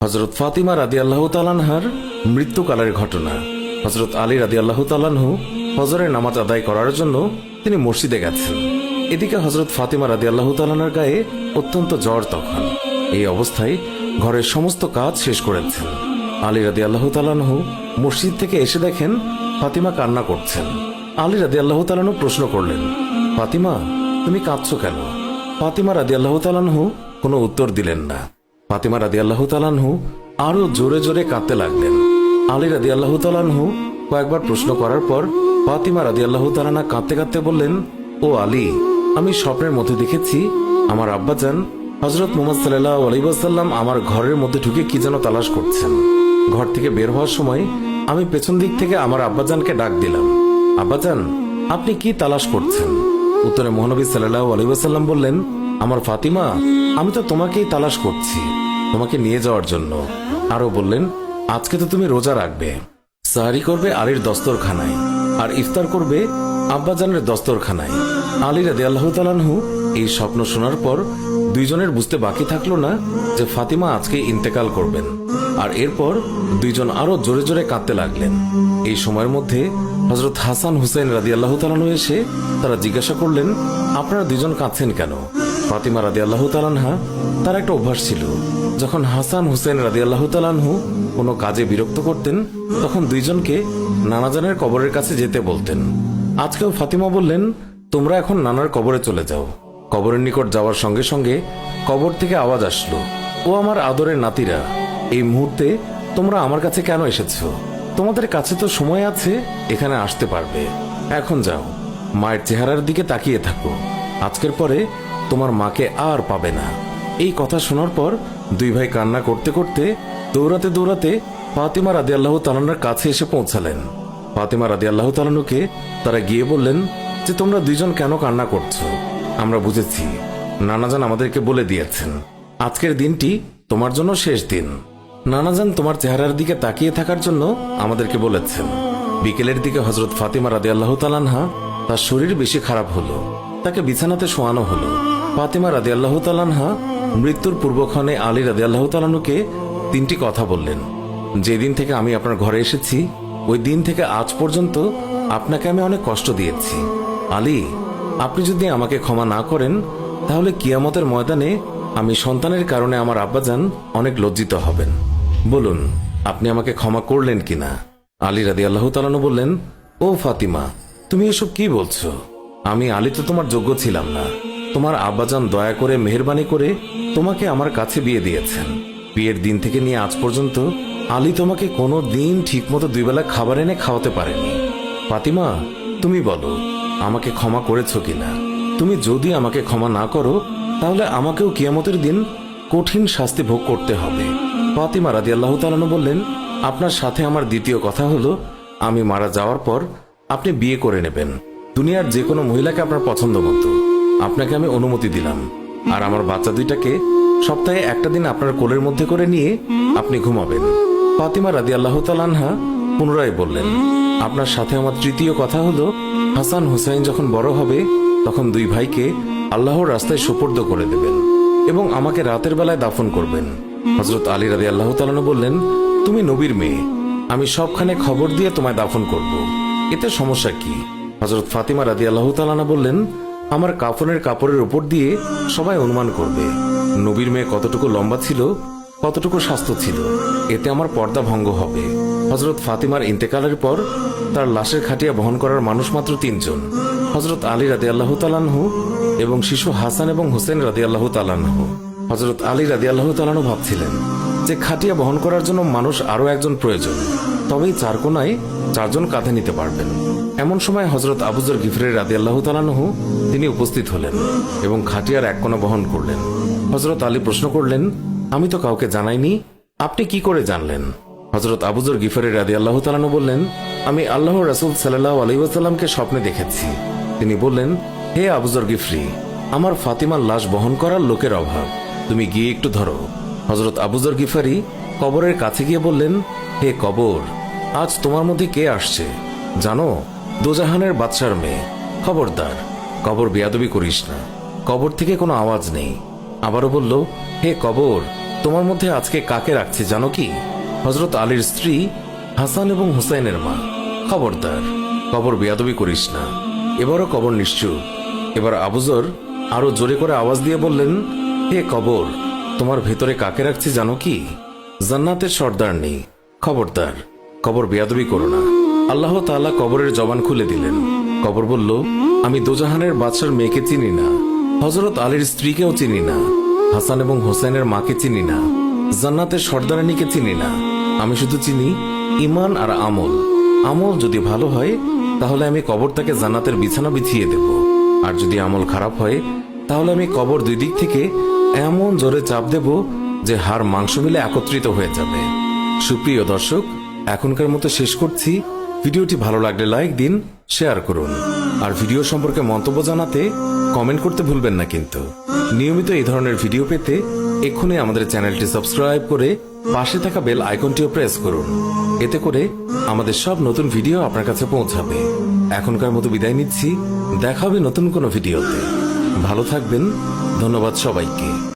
হজরত ফাতিমা রাদি আল্লাহ তালানহার মৃত্যুকালের ঘটনা। হজরত আলী রাদি আল্লাহ তালানহু হজরের নামাজ আদায় করার জন্য তিনি মসজিদে গেছেন। এদিকে হজরত ফাতিমা রাদি আল্লাহ তালানার গায়ে অত্যন্ত জ্বর তখন। এই অবস্থায় ঘরের সমস্ত কাজ শেষ করেছেন। আলী রাদি আল্লাহ তালানহু মসজিদ থেকে এসে দেখেন ফাতিমা কান্না করছেন। আলী রাদি আল্লাহ তালানহু প্রশ্ন করলেন, ফাতিমা, তুমি কাঁদছ কেন? ফাতিমা রাদি আল্লাহ তালানহু কোনো উত্তর দিলেন না। ফাতিমা রাদি আল্লাহ তালানহু আরও জোরে জোরে কাঁদতে লাগলেন। আলী রাদি আল্লাহ তালানহু কয়েকবার প্রশ্ন করার পর ফাতিমা রাদি আল্লাহ তালানা কাঁদতে কাঁদতে বললেন, ও আলী, আমি স্বপ্নের মধ্যে দেখেছি, আমার আব্বাজান হজরত মোহাম্মদ সাল্লাহ আলাইসাল্লাম আমার ঘরের মধ্যে ঢুকে কি যেন তালাশ করছেন। ঘর থেকে বের হওয়ার সময় আমি পেছন দিক থেকে আমার আব্বাজানকে ডাক দিলাম, আব্বাজান, আপনি কি তালাশ করছেন? উত্তরে মহানবী সাল্লাহ আলাইসাল্লাম বললেন, আমার ফাতিমা আমি তো তোমাকেই তালাশ করছি, তোমাকে নিয়ে যাওয়ার জন্য। আরও বললেন, আজকে তো তুমি রোজা রাখবে। সাহারি করবে আলীর দস্তরখানায়, আর ইফতার করবে আব্বাজানের দস্তরখানায়। আলী রাদি আল্লাহ তালানহু এই স্বপ্ন শোনার পর দুইজনের বুঝতে বাকি থাকল না যে ফাতিমা আজকে ইন্তেকাল করবেন। আর এরপর দুইজন আরও জোরে জোরে কাঁদতে লাগলেন। এই সময়ের মধ্যে হজরত হাসান হুসেন রাদি আল্লাহ এসে তারা জিজ্ঞাসা করলেন, আপনারা দুজন কাঁদছেন কেন? ফাতিমা রাদি আল্লাহ তালানহা তার একটা অভ্যাস ছিল। যখন হাসান হুসেন রাদি আল্লাহ তালানহু কোনো কাজে বিরক্ত করতেন, তখন দুইজনকে নানাজানের কবরের কাছে যেতে বলতেন। আজকেও ফাতিমা বললেন, তোমরা এখন নানার কবরে চলে যাও। কবরের নিকট যাওয়ার সঙ্গে সঙ্গে কবর থেকে আওয়াজ আসলো, ও আমার আদরের নাতিরা, এই মুহূর্তে তোমরা আমার কাছে কেন এসেছ? তোমাদের কাছে তো সময় আছে, এখানে আসতে পারবে। এখন যাও, মায়ের চেহারার দিকে তাকিয়ে থাকো। আজকের পরে তোমার মাকে আর পাবে না। এই কথা শোনার পর দুই ভাই কান্না করতে করতে দৌড়াতে দৌড়াতে ফাতিমা রাদি আল্লাহ তালানার কাছে এসে পৌঁছালেন। ফাতিমা রাদি আল্লাহ তালানুকে তারা গিয়ে বললেন যে, তোমরা দুইজন কেন কান্না করছ? আমরা বুঝেছি। নানাজান আমাদেরকে বলে দিয়েছেন, আজকের দিনটি তোমার জন্য শেষ দিন। নানাজান তোমার চেহারার দিকে তাকিয়ে থাকার জন্য আমাদেরকে বলেছেন। বিকেলের দিকে হজরত ফাতিমা রাদি আল্লাহ তালানহা তার শরীর বেশি খারাপ হলো, তাকে বিছানাতে শোয়ানো হলো। ফাতিমা রাদি আল্লাহ তালানহা মৃত্যুর পূর্বক্ষণে আলী রাদি আল্লাহ তালানুকে তিনটি কথা বললেন। যেদিন থেকে আমি আপনার ঘরে এসেছি, ওই দিন থেকে আজ পর্যন্ত আপনাকে আমি অনেক কষ্ট দিয়েছি। আলী, আপনি যদি আমাকে ক্ষমা না করেন, তাহলে কিয়ামতের ময়দানে আমি সন্তানের কারণে আমার আব্বাজান অনেক লজ্জিত হবেন। বলুন, আপনি আমাকে ক্ষমা করলেন কিনা? আলী রাদি আল্লাহ তালানু বললেন, ও ফাতিমা, তুমি এসব কি বলছো? আমি আলী তো তোমার যোগ্য ছিলাম না। তোমার আব্বাজান দয়া করে মেহরবানি করে তোমাকে আমার কাছে বিয়ে দিয়েছেন। বিয়ের দিন থেকে নিয়ে আজ পর্যন্ত আলী তোমাকে কোনো দিন ঠিকমতো দুই বেলা খাবার এনে খাওয়াতে পারেনি। ফাতিমা, তুমি বলো, আমাকে ক্ষমা করেছ কিনা? তুমি যদি আমাকে ক্ষমা না করো, তাহলে আমাকেও কিয়ামতের দিন কঠিন শাস্তি ভোগ করতে হবে। ফাতিমা রাদি আল্লাহ তালানু বললেন, আপনার সাথে আমার দ্বিতীয় কথা হলো, আমি মারা যাওয়ার পর আপনি বিয়ে করে নেবেন। দুনিয়ার যে কোনো মহিলাকে আপনার পছন্দ মতো। আপনাকে আমি অনুমতি দিলাম। আর আমার বাচ্চা দুইটাকে সপ্তাহে একটা দিন আপনার কোলের মধ্যে করে নিয়ে আপনি ঘুমাবেন। ফাতিমা রাদি আল্লাহ তালানহা পুনরায় বললেন, আপনার সাথে আমার তৃতীয় কথা হলো, হাসান হুসাইন যখন বড় হবে, তখন দুই ভাইকে আল্লাহর রাস্তায় সুপর্দ করে দেবেন এবং আমাকে রাতের বেলায় দাফন করবেন। হজরত আলী রাদি আল্লাহ তালানু বললেন, তুমি নবীর মেয়ে, আমি সবখানে খবর দিয়ে তোমায় দাফন করব। এতে সমস্যা কি? হজরত ফাতিমা রাদি আল্লাহ তালানা বললেন আমার কাফনের কাপড়ের উপর দিয়ে সবাই অনুমান করবে, নবীর মেয়ে কতটুকু লম্বা ছিল, কতটুকু স্বাস্থ্য ছিল। এতে আমার পর্দা ভঙ্গ হবে। হজরত ফাতিমার ইন্তেকালের পর তার লাশের খাটিয়া বহন করার মানুষ মাত্র তিনজন। হজরত আলী রাদি আল্লাহ তালানহু এবং শিশু হাসান এবং হোসেন রাদি আল্লাহ তালানহু হজরত আলী রাদি আল্লাহ তালানহু ভাবছিলেন যে খাটিয়া বহন করার জন্য মানুষ আরও একজন প্রয়োজন, তবেই চার কোনায় চারজন কাঁধে নিতে পারবেন। এমন সময় হজরত আবুজর গিফরের রাদি আল্লাহ তালানহু তিনি উপস্থিত হলেন এবং খাটিয়ার এক কোণা বহন করলেন। হজরত আলী প্রশ্ন করলেন, আমি তো কাউকে জানাইনি, আপনি কি করে জানলেন? হজরত আবুজর গিফরের রাদি আল্লাহ তালানু বললেন, আমি আল্লাহ রাসুল সাল্লাহ আলহিউসাল্লামকে স্বপ্নে দেখেছি। তিনি বললেন, হে আবুজর গিফরি, আমার ফাতিমার লাশ বহন করার লোকের অভাব, তুমি গিয়ে একটু ধরো। হজরত আবুজর গিফারি কবরের কাছে গিয়ে বললেন, হে কবর, আজ তোমার মধ্যে কে আসছে? জানো দোজাহানের বাদশার মেয়ে। খবরদার। কবর বেয়াদবি করিস না। কবর থেকে কোনো আওয়াজ নেই। আবারও বলল, হে কবর, তোমার মধ্যে আজকে কাকে রাখছি জানো কি? হজরত আলীর স্ত্রী হাসান এবং হুসাইনের মা। খবরদার। কবর বেয়াদবি করিস না। এবারও কবর নিশ্চুপ। এবার আবুজর আরও জোরে করে আওয়াজ দিয়ে বললেন, হে কবর, তোমার ভেতরে কাকে রাখছি জানো কি? জান্নাতের সর্দার নেই। খবরদার। কবর বেয়াদবি করো না। আল্লাহ তাআলা কবরের জবান খুলে দিলেন। কবর বলল, আমি দোজাহানের বাদশার মেয়েকে চিনি না। হজরত আলীর স্ত্রীকেও চিনি না। হাসান এবং হোসেনের মাকে চিনি না। জান্নাতের সর্দারানীকে চিনি না। আমি শুধু চিনি ইমান আর আমল। আমল যদি ভালো হয়, তাহলে আমি কবর তাকে জান্নাতের বিছানা বিছিয়ে দেব। আর যদি আমল খারাপ হয়, তাহলে আমি কবর দুই দিক থেকে এমন জোরে চাপ দেব যে হাড় মাংস মিলে একত্রিত হয়ে যাবে। সুপ্রিয় দর্শক, এখনকার মতো শেষ করছি। ভিডিওটি ভালো লাগলে লাইক দিন, শেয়ার করুন। আর ভিডিও সম্পর্কে মন্তব্য জানাতে কমেন্ট করতে ভুলবেন না কিন্তু। নিয়মিত এই ধরনের ভিডিও পেতে এক্ষুনি আমাদের চ্যানেলটি সাবস্ক্রাইব করে পাশে থাকা বেল আইকনটিও প্রেস করুন। এতে করে আমাদের সব নতুন ভিডিও আপনার কাছে পৌঁছাবে। এখনকার মতো বিদায় নিচ্ছি। দেখা হবে নতুন কোনো ভিডিওতে। ভালো থাকবেন। ধন্যবাদ সবাইকে।